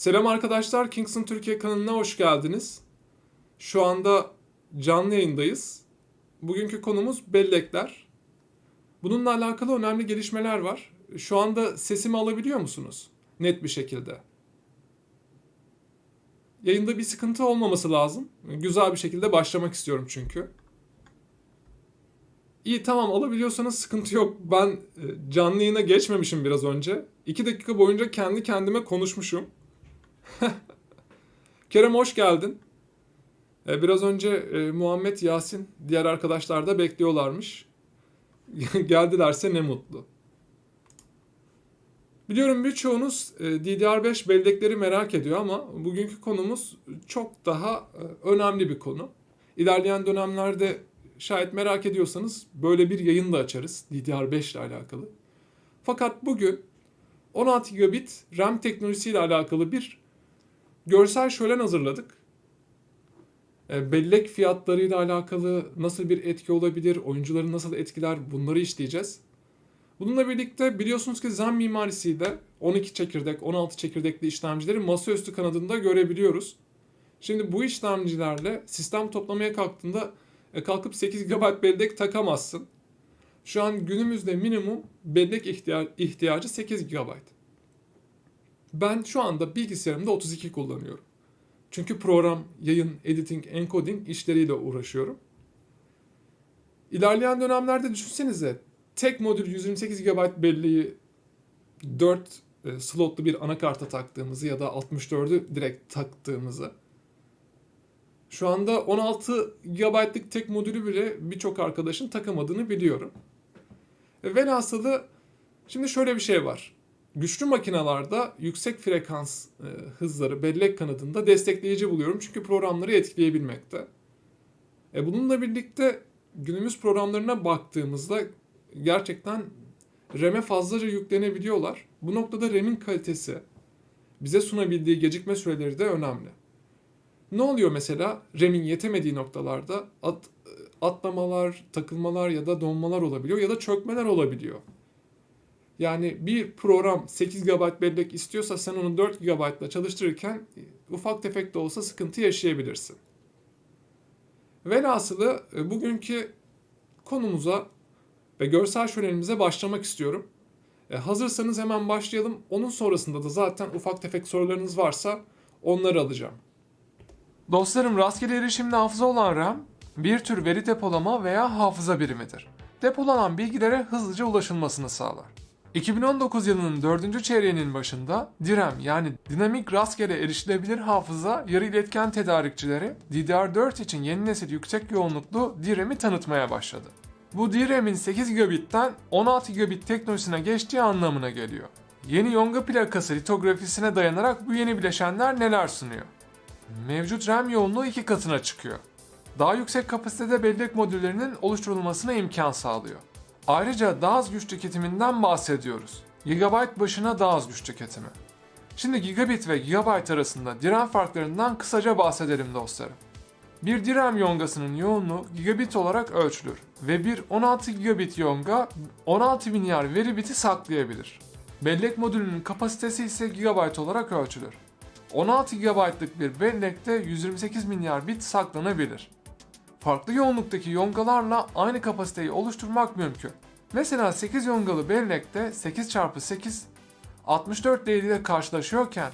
Selam arkadaşlar, Kingston Türkiye kanalına hoş geldiniz. Şu anda canlı yayındayız. Bugünkü konumuz bellekler. Bununla alakalı önemli gelişmeler var. Şu anda sesimi alabiliyor musunuz? Net bir şekilde. Yayında bir sıkıntı olmaması lazım. Güzel bir şekilde başlamak istiyorum çünkü. İyi tamam alabiliyorsanız sıkıntı yok. Ben e, canlı yayına geçmemişim biraz önce. 2 dakika boyunca kendi kendime konuşmuşum. Kerem hoş geldin. E, Biraz önce e, Muhammed Yasin diğer arkadaşlar da bekliyorlarmış. Geldilerse ne mutlu. Biliyorum birçoğunuz e, DDR5 bellekleri merak ediyor ama bugünkü konumuz çok daha e, önemli bir konu. İlerleyen dönemlerde şayet merak ediyorsanız böyle bir yayın da açarız DDR5 ile alakalı. Fakat bugün 16 gigabit RAM teknolojisiyle alakalı bir görsel şölen hazırladık. E, Bellek fiyatlarıyla alakalı nasıl bir etki olabilir, oyuncuları nasıl etkiler bunları işleyeceğiz. Bununla birlikte biliyorsunuz ki Zen mimarisiyle 12 çekirdek, 16 çekirdekli işlemcileri masaüstü kanadında görebiliyoruz. Şimdi bu işlemcilerle sistem toplamaya kalktığında e, kalkıp 8 GB bellek takamazsın. Şu an günümüzde minimum bellek ihtiya- ihtiyacı 8 GB. Ben şu anda bilgisayarımda 32 kullanıyorum. Çünkü program, yayın, editing, encoding işleriyle uğraşıyorum. İlerleyen dönemlerde düşünsenize tek modül 128 GB belleği 4 e, slotlu bir anakarta taktığımızı ya da 64'ü direkt taktığımızı. Şu anda 16 GB'lık tek modülü bile birçok arkadaşın takamadığını biliyorum. E, Velhasılı şimdi şöyle bir şey var. Güçlü makinalarda yüksek frekans e, hızları bellek kanadında destekleyici buluyorum çünkü programları etkileyebilmekte. E, bununla birlikte günümüz programlarına baktığımızda gerçekten RAM'e fazlaca yüklenebiliyorlar. Bu noktada RAM'in kalitesi, bize sunabildiği gecikme süreleri de önemli. Ne oluyor mesela RAM'in yetemediği noktalarda at, atlamalar, takılmalar ya da donmalar olabiliyor ya da çökmeler olabiliyor. Yani bir program 8 GB bellek istiyorsa sen onu 4 GB ile çalıştırırken ufak tefek de olsa sıkıntı yaşayabilirsin. Velhasılı e, bugünkü konumuza ve görsel şölenimize başlamak istiyorum. E, hazırsanız hemen başlayalım. Onun sonrasında da zaten ufak tefek sorularınız varsa onları alacağım. Dostlarım rastgele erişimli hafıza olan RAM bir tür veri depolama veya hafıza birimidir. Depolanan bilgilere hızlıca ulaşılmasını sağlar. 2019 yılının 4. çeyreğinin başında DRAM yani dinamik rastgele erişilebilir hafıza yarı iletken tedarikçileri DDR4 için yeni nesil yüksek yoğunluklu DRAM'i tanıtmaya başladı. Bu DRAM'in 8 gigabitten 16 gigabit teknolojisine geçtiği anlamına geliyor. Yeni Yonga plakası litografisine dayanarak bu yeni bileşenler neler sunuyor? Mevcut RAM yoğunluğu iki katına çıkıyor. Daha yüksek kapasitede bellek modüllerinin oluşturulmasına imkan sağlıyor. Ayrıca daha az güç tüketiminden bahsediyoruz. Gigabyte başına daha az güç tüketimi. Şimdi gigabit ve gigabyte arasında DRAM farklarından kısaca bahsedelim dostlarım. Bir DRAM yongasının yoğunluğu gigabit olarak ölçülür ve bir 16 gigabit yonga 16 milyar veri biti saklayabilir. Bellek modülünün kapasitesi ise gigabyte olarak ölçülür. 16 GB'lık bir bellekte 128 milyar bit saklanabilir. Farklı yoğunluktaki yongalarla aynı kapasiteyi oluşturmak mümkün. Mesela 8 yongalı bellekte 8x8 64 değeriyle karşılaşıyorken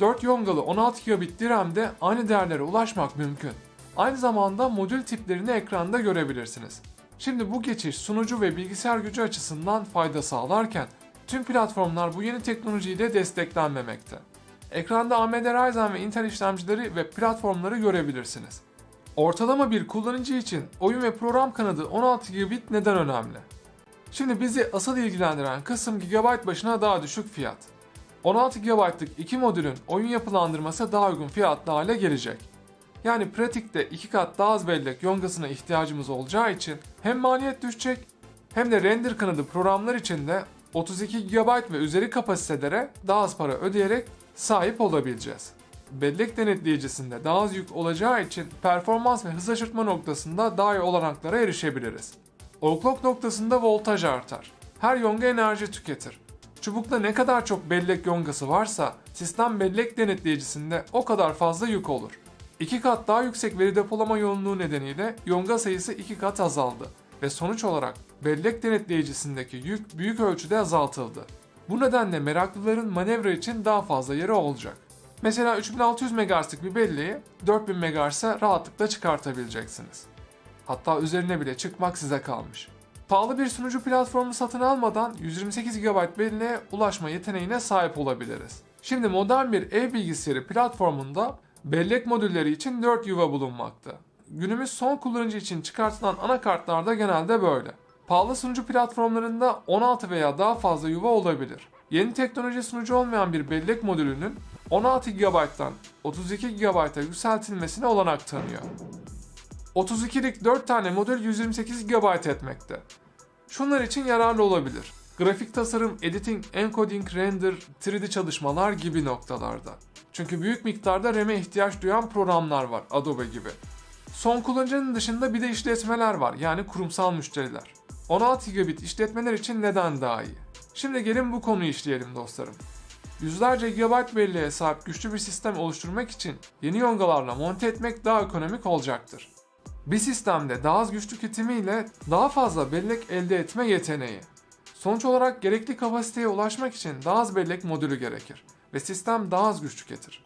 4 yongalı 16 gigabit DRAM'de aynı değerlere ulaşmak mümkün. Aynı zamanda modül tiplerini ekranda görebilirsiniz. Şimdi bu geçiş sunucu ve bilgisayar gücü açısından fayda sağlarken tüm platformlar bu yeni teknolojiyle desteklenmemekte. Ekranda AMD Ryzen ve Intel işlemcileri ve platformları görebilirsiniz. Ortalama bir kullanıcı için oyun ve program kanadı 16 GB neden önemli? Şimdi bizi asıl ilgilendiren kısım GB başına daha düşük fiyat. 16 GB'lık iki modülün oyun yapılandırması daha uygun fiyatlı hale gelecek. Yani pratikte iki kat daha az bellek yongasına ihtiyacımız olacağı için hem maliyet düşecek hem de render kanadı programlar için de 32 GB ve üzeri kapasitelere daha az para ödeyerek sahip olabileceğiz. Bellek denetleyicisinde daha az yük olacağı için performans ve hız aşırtma noktasında daha iyi olanaklara erişebiliriz. Overclock noktasında voltaj artar. Her yonga enerji tüketir. Çubukta ne kadar çok bellek yongası varsa sistem bellek denetleyicisinde o kadar fazla yük olur. İki kat daha yüksek veri depolama yoğunluğu nedeniyle yonga sayısı iki kat azaldı ve sonuç olarak bellek denetleyicisindeki yük büyük ölçüde azaltıldı. Bu nedenle meraklıların manevra için daha fazla yeri olacak. Mesela 3600 MHz'lik bir belleği 4000 MHz'e rahatlıkla çıkartabileceksiniz. Hatta üzerine bile çıkmak size kalmış. Pahalı bir sunucu platformu satın almadan 128 GB belleğe ulaşma yeteneğine sahip olabiliriz. Şimdi modern bir ev bilgisayarı platformunda bellek modülleri için 4 yuva bulunmakta. Günümüz son kullanıcı için çıkartılan anakartlarda genelde böyle. Pahalı sunucu platformlarında 16 veya daha fazla yuva olabilir. Yeni teknoloji sunucu olmayan bir bellek modülünün 16 GB'dan 32 GB'a yükseltilmesine olanak tanıyor. 32'lik 4 tane modül 128 GB etmekte. Şunlar için yararlı olabilir. Grafik tasarım, editing, encoding, render, 3D çalışmalar gibi noktalarda. Çünkü büyük miktarda RAM'e ihtiyaç duyan programlar var Adobe gibi. Son kullanıcının dışında bir de işletmeler var yani kurumsal müşteriler. 16 gigabit işletmeler için neden daha iyi? Şimdi gelin bu konuyu işleyelim dostlarım. Yüzlerce gigabayt belleğe sahip güçlü bir sistem oluşturmak için yeni yongalarla monte etmek daha ekonomik olacaktır. Bir sistemde daha az güç tüketimiyle daha fazla bellek elde etme yeteneği. Sonuç olarak gerekli kapasiteye ulaşmak için daha az bellek modülü gerekir ve sistem daha az güç tüketir.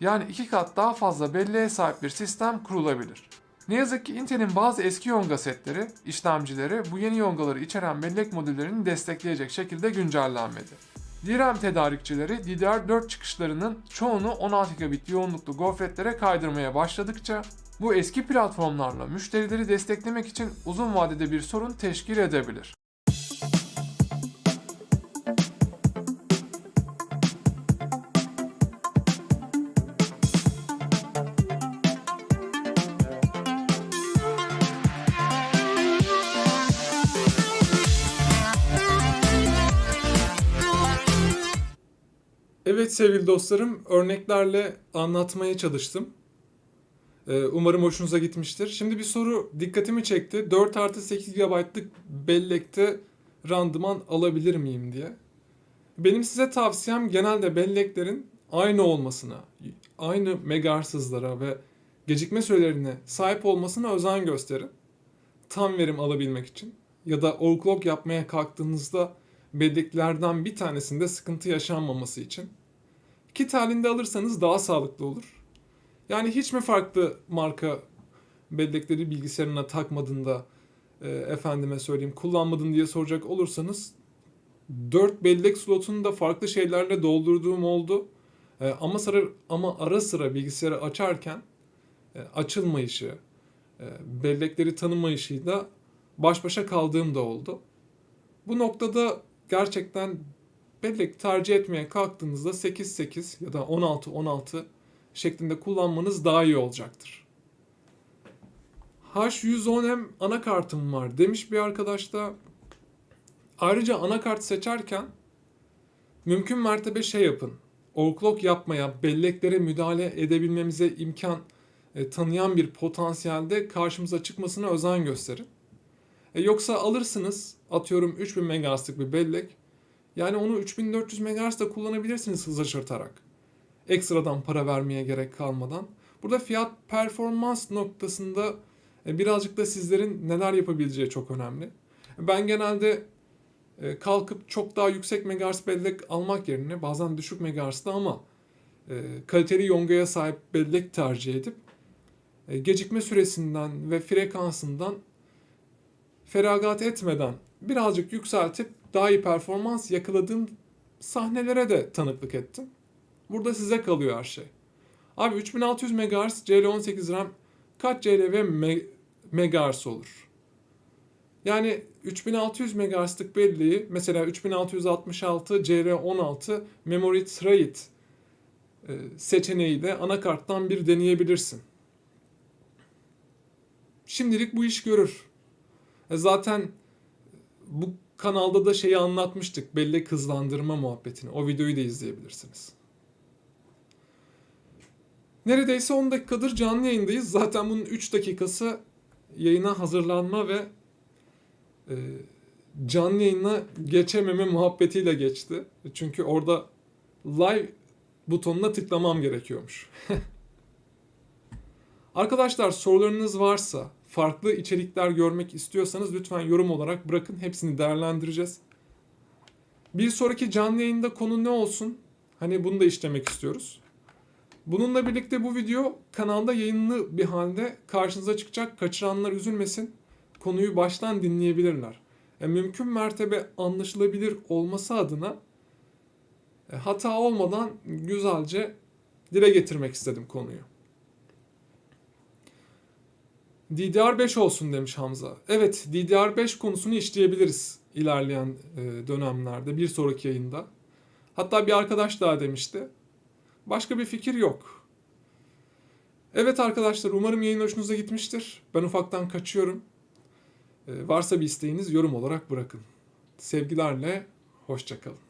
Yani iki kat daha fazla belleğe sahip bir sistem kurulabilir. Ne yazık ki Intel'in bazı eski yonga setleri, işlemcileri bu yeni yongaları içeren bellek modüllerini destekleyecek şekilde güncellenmedi. DRAM tedarikçileri DDR4 çıkışlarının çoğunu 16 gigabit yoğunluklu gofretlere kaydırmaya başladıkça bu eski platformlarla müşterileri desteklemek için uzun vadede bir sorun teşkil edebilir. Evet sevgili dostlarım, örneklerle anlatmaya çalıştım. Ee, Umarım hoşunuza gitmiştir. Şimdi bir soru dikkatimi çekti. 4 artı 8 GB'lık bellekte randıman alabilir miyim diye. Benim size tavsiyem genelde belleklerin aynı olmasına, aynı megahertz'lara ve gecikme sürelerine sahip olmasına özen gösterin. Tam verim alabilmek için. Ya da overclock yapmaya kalktığınızda belleklerden bir tanesinde sıkıntı yaşanmaması için. Kit halinde alırsanız daha sağlıklı olur. Yani hiç mi farklı marka bellekleri bilgisayarına takmadığında e, efendime söyleyeyim kullanmadın diye soracak olursanız 4 bellek slotunu da farklı şeylerle doldurduğum oldu. E, ama sıra ama ara sıra bilgisayarı açarken e, açılmayışı, e, bellekleri tanımayışıyla baş başa kaldığım da oldu. Bu noktada gerçekten bellek tercih etmeye kalktığınızda 8-8 ya da 16-16 şeklinde kullanmanız daha iyi olacaktır. H110M anakartım var demiş bir arkadaş da. Ayrıca anakart seçerken mümkün mertebe şey yapın. Overclock yapmaya, belleklere müdahale edebilmemize imkan e, tanıyan bir potansiyelde karşımıza çıkmasına özen gösterin. E, yoksa alırsınız atıyorum 3000 MHz'lık bir bellek. Yani onu 3400 MHz'da kullanabilirsiniz hız açırtarak. Ekstradan para vermeye gerek kalmadan. Burada fiyat performans noktasında e, birazcık da sizlerin neler yapabileceği çok önemli. Ben genelde e, kalkıp çok daha yüksek megahertz bellek almak yerine bazen düşük megahertz'da ama e, kaliteli yongaya sahip bellek tercih edip gecikme süresinden ve frekansından feragat etmeden birazcık yükseltip daha iyi performans yakaladığım sahnelere de tanıklık ettim. Burada size kalıyor her şey. Abi 3600 MHz CL18 RAM kaç CLV me megahertz olur? Yani 3600 MHz'lık belleği mesela 3666 CR16 Memory Trade e, seçeneğiyle anakarttan bir deneyebilirsin. Şimdilik bu iş görür. E, zaten bu kanalda da şeyi anlatmıştık. Bellek hızlandırma muhabbetini. O videoyu da izleyebilirsiniz. Neredeyse 10 dakikadır canlı yayındayız. Zaten bunun 3 dakikası yayına hazırlanma ve e, canlı yayına geçememe muhabbetiyle geçti. Çünkü orada live butonuna tıklamam gerekiyormuş. Arkadaşlar sorularınız varsa, farklı içerikler görmek istiyorsanız lütfen yorum olarak bırakın. Hepsini değerlendireceğiz. Bir sonraki canlı yayında konu ne olsun? Hani bunu da işlemek istiyoruz. Bununla birlikte bu video kanalda yayınlı bir halde karşınıza çıkacak. Kaçıranlar üzülmesin. Konuyu baştan dinleyebilirler. E, mümkün mertebe anlaşılabilir olması adına e, hata olmadan güzelce dile getirmek istedim konuyu. DDR5 olsun demiş Hamza. Evet DDR5 konusunu işleyebiliriz ilerleyen e, dönemlerde bir sonraki yayında. Hatta bir arkadaş daha demişti. Başka bir fikir yok. Evet arkadaşlar umarım yayın hoşunuza gitmiştir. Ben ufaktan kaçıyorum. E, varsa bir isteğiniz yorum olarak bırakın. Sevgilerle hoşçakalın.